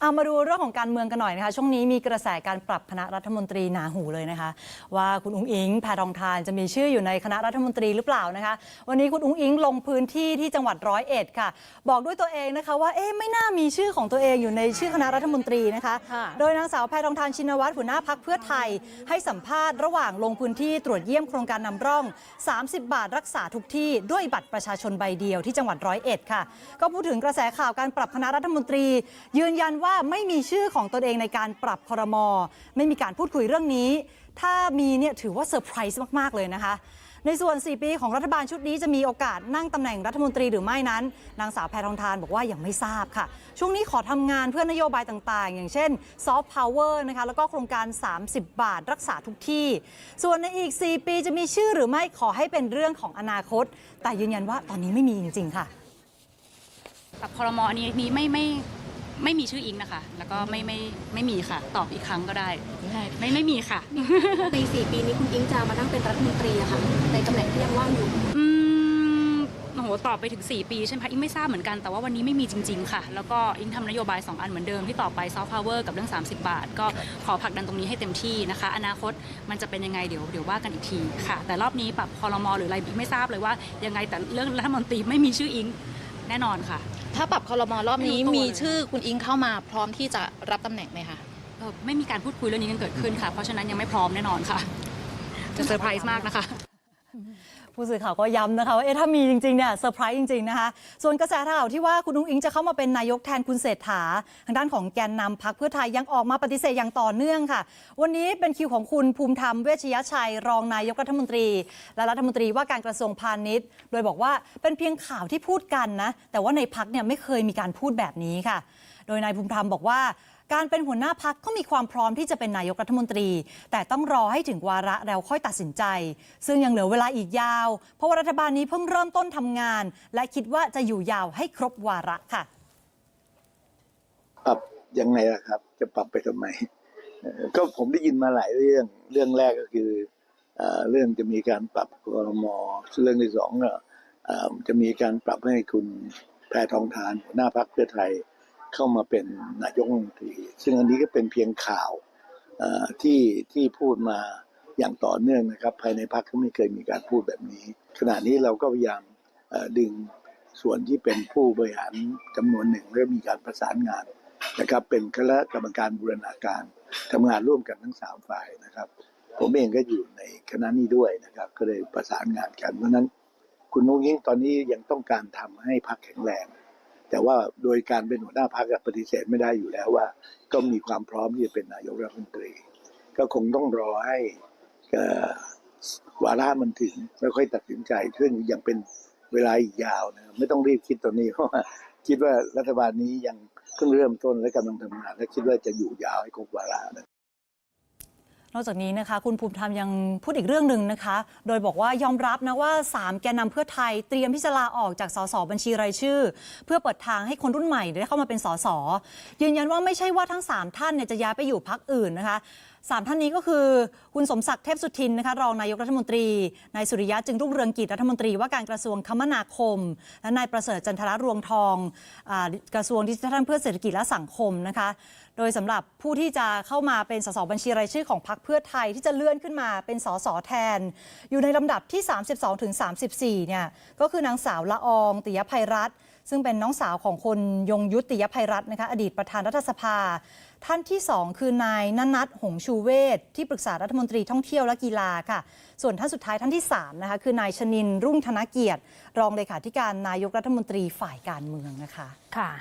เอามาดูเรื่องของการเมืองกันหน่อยนะคะ ช่วงนี้มีกระแสการปรับคณะรัฐมนตรีหนาหูเลยนะคะ ว่าคุณอุ้งอิงแพทองทานจะมีชื่ออยู่ในคณะรัฐมนตรีหรือเปล่านะคะ วันนี้คุณอุ้งอิงลงพื้นที่ที่จังหวัดร้อยเอ็ดค่ะ บอกด้วยตัวเองนะคะว่าเอ๊ะไม่น่ามีชื่อของตัวเองอยู่ในชื่อคณะรัฐมนตรีนะคะค่ะโดยนางสาวแพทองทานชินวัตรหัวหน้าพักเพื่อไทย ให้สัมภาษณ์ระหว่างลงพื้นที่ตรวจเยี่ยมโครงการนำร่อง 30 บาทรักษาทุกที่ด้วยบัตรประชาชนใบเดียวที่จังหวัดร้อยเอ็ดค่ะ ก็พูดถึงกระแสข่าวการปรับคณะรัฐมนตรียืนยันว่าไม่มีชื่อของตนเองในการปรับครมอไม่มีการพูดคุยเรื่องนี้ ถ้ามีเนี่ยถือว่าเซอร์ไพรส์มาก ๆ เลยนะคะ ในส่วน 4 ปีของรัฐบาลชุดนี้จะมีโอกาสนั่งตำแหน่งรัฐมนตรีหรือไม่นั้น นางสาวแพทองทานบอกว่ายังไม่ทราบค่ะ ช่วงนี้ขอทำงานเพื่อนโยบายต่างๆ อย่างเช่นซอฟต์พาวเวอร์นะคะแล้วก็โครงการ 30 บาทรักษาทุกที่ ส่วนในอีก 4 ปีจะมีชื่อหรือไม่ขอให้เป็นเรื่องของอนาคต แต่ยืนยันว่าตอนนี้ไม่มีจริงๆค่ะปรับคอรมออันนี้นี้ไม่ไม่ ไม่มีชื่ออิงนะคะ แล้วก็ไม่ไม่ไม่มีค่ะ ตอบอีกครั้งก็ได้ ไม่ไม่มีค่ะ ใน4ปีนี้คุณอิงจะมานั่งเป็นรัฐมนตรีอะค่ะ ในตำแหน่งที่ยังว่างอยู่ อืมโอ้โหตอบไปถึง 4 ปีใช่ไหมคะอิงไม่ทราบเหมือนกันแต่ว่าวันนี้ไม่มีจริง ๆ ค่ะ แล้วก็อิงทำนโยบาย 2 อันเหมือนเดิมที่ต่อไปซอฟต์พาวเวอร์กับเรื่อง 30 บาท ก็ขอผลักดันตรงนี้ให้เต็มที่นะคะ อนาคตมันจะเป็นยังไงเดี๋ยวเดี๋ยวว่ากันอีกทีค่ะ แต่รอบนี้ปรับคอรมอหรืออะไรอิงไม่ทราบเลยว่ายังไงแต่เรื่องรัฐมนตรีไม่มีชื่ออิง แน่นอนค่ะ ถ้าปรับคอรมอรอบนี้ไม่รู้ตัวมีชื่อคุณอิงเข้ามาพร้อมที่จะรับตำแหน่งไหมคะเอ่อไม่มีการพูดคุยเรื่องนี้กันเกิดขึ้นค่ะ เพราะฉะนั้นยังไม่พร้อมแน่นอนค่ะจะเซอร์ไพรส์มากนะคะ ผู้สื่อข่าวก็ย้ำนะคะว่าเอ๊ะถ้ามีจริงๆเนี่ยเซอร์ไพรส์จริงๆนะคะส่วนกระแสข่าวที่ว่าคุณนุ้งอิงจะเข้ามาเป็นนายกแทนคุณเศรษฐา ทางด้านของแกนนำพักเพื่อไทยยังออกมาปฏิเสธอย่างต่อเนื่องค่ะ วันนี้เป็นคิวของคุณภูมิธรรมเวชยชัย รองนายกรัฐมนตรี และรัฐมนตรีว่าการกระทรวงพาณิชย์ โดยบอกว่าเป็นเพียงข่าวที่พูดกันนะแต่ว่าในพักเนี่ยไม่เคยมีการพูดแบบนี้ค่ะ โดยนายภูมิธรรมบอกว่าการเป็นหัวหน้าพักก็มีความพร้อมที่จะเป็นนายกรัฐมนตรี แต่ต้องรอให้ถึงวาระแล้วค่อยตัดสินใจ ซึ่งยังเหลือเวลาอีกยาวเพราะว่ารัฐบาลนี้เพิ่งเริ่มต้นทำงาน และคิดว่าจะอยู่ยาวให้ครบวาระค่ะ ปรับยังไงล่ะครับ จะปรับไปทำไมเอ่อก็ผมได้ยินมาหลายเรื่อง เรื่องแรกก็คือเอ่อเรื่องจะมีการปรับคอรมอเรื่องที่สองก็เอ่อจะมีการปรับให้คุณแพทองทานหัวหน้าพักเพื่อไทยเข้ามาเป็นนายกรัฐมนตรีซึ่งอันนี้ก็เป็นเพียงข่าวเอ่อที่ที่พูดมา อย่างต่อเนื่องนะครับ ภายในพักก็ไม่เคยมีการพูดแบบนี้ ขณะนี้เราก็พยายามดึงส่วนที่เป็นผู้บริหารจำนวนหนึ่งและมีการประสานงานนะครับ เป็นคณะกรรมการบูรณาการทำงานร่วมกันทั้งสามฝ่ายนะครับ ผมเองก็อยู่ในคณะนี้ด้วยนะครับ ก็เลยประสานงานกันเพราะนั้น คุณนุ้งยิ่งตอนนี้ยังต้องการทำให้พรรคแข็งแรง แต่ว่าโดยการเป็นหัวหน้าพรรคปฏิเสธไม่ได้อยู่แล้วว่า ก็มีความพร้อมที่จะเป็นนายกรัฐมนตรี ก็คงต้องรอให้ วาระมันถึงแล้วค่อยตัดสินใจซึ่งยังเป็นเวลาอีกยาวนะไม่ต้องรีบคิดตอนนี้เพราะว่าคิดว่ารัฐบาลนี้ยังเพิ่งเริ่มต้นและกำลังทำงาน และคิดว่าจะอยู่ยาวให้ครบวาระนะนอกจากนี้นะคะ คุณภูมิธรรมยังพูดอีกเรื่องหนึ่งนะคะ โดยบอกว่ายอมรับนะว่า 3 แกนนำเพื่อไทยเตรียมที่จะลาออกจากสสบัญชีรายชื่อ เพื่อเปิดทางให้คนรุ่นใหม่ได้เข้ามาเป็นสสยืนยันว่าไม่ใช่ว่าทั้ง 3 ท่านเนี่ยจะย้ายไปอยู่พักอื่นนะคะ สามท่านนี้ก็คือ คุณสมศักดิ์เทพสุทินนะคะรองนายกรัฐมนตรี นายสุริยะจึงรุ่งเรืองกิจรัฐมนตรีว่าการกระทรวงคมนาคม และนายประเสริฐจันทรรวงทองอกระทรวงดิจิทัลเพื่อเศรษฐกิจและสังคมนะคะ โดยสำหรับผู้ที่จะเข้ามาเป็นสสบัญชีรายชื่อของพรรคเพื่อไทยที่จะเลื่อนขึ้นมาเป็นสสแทน อยู่ในลำดับที่ 32ถึง34เนี่ยก็คือนางสาวละอองติยภัยรัตน์ ซึ่งเป็นน้องสาวของคนยงยุติยภัยรัตน์นะคะอดีตประธานรัฐสภา ท่านที่ 2 คือนายนนัทหงชูเวศที่ปรึกษารัฐมนตรีท่องเที่ยวและกีฬาค่ะ ส่วนท่านสุดท้ายท่านที่3นะคะคือนายชนินร์รุ่งธนเกียรติ รองเลขาธิการนายกรัฐมนตรีฝ่ายการเมืองนะคะค่ะ